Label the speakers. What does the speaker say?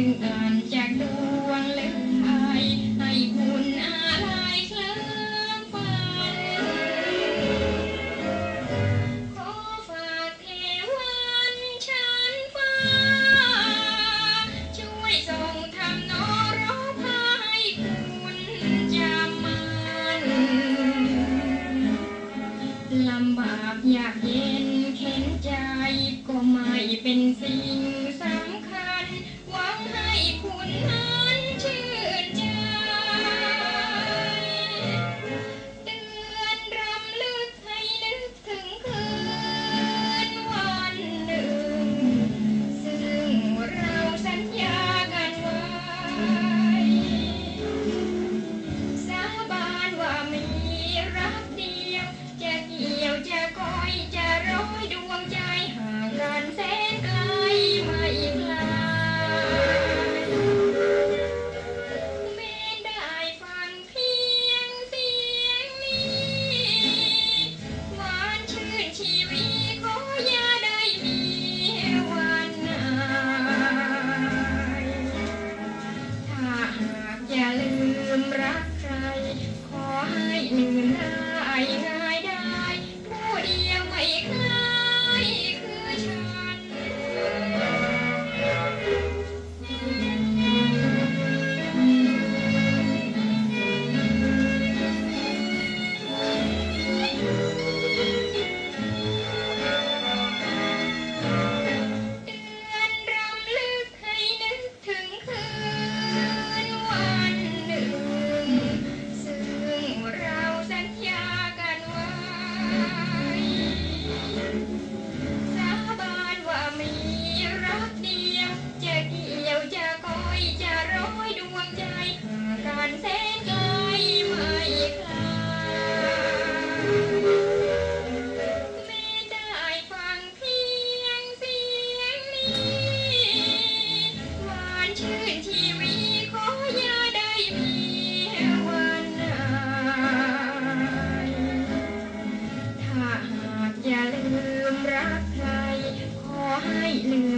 Speaker 1: ซึ่งอ่านจกดวงเล็บไทยให้คุณอาลัเคลิ้มฝัขอฝากเทวันชั้นฟาช่วยส่งทำโนรพาให้คุณจำมันลำบากอยากเย็นเข็นใจก็ไม่เป็นสิ่งสำคัญหวัง ลืมรักใครขอให้ลืม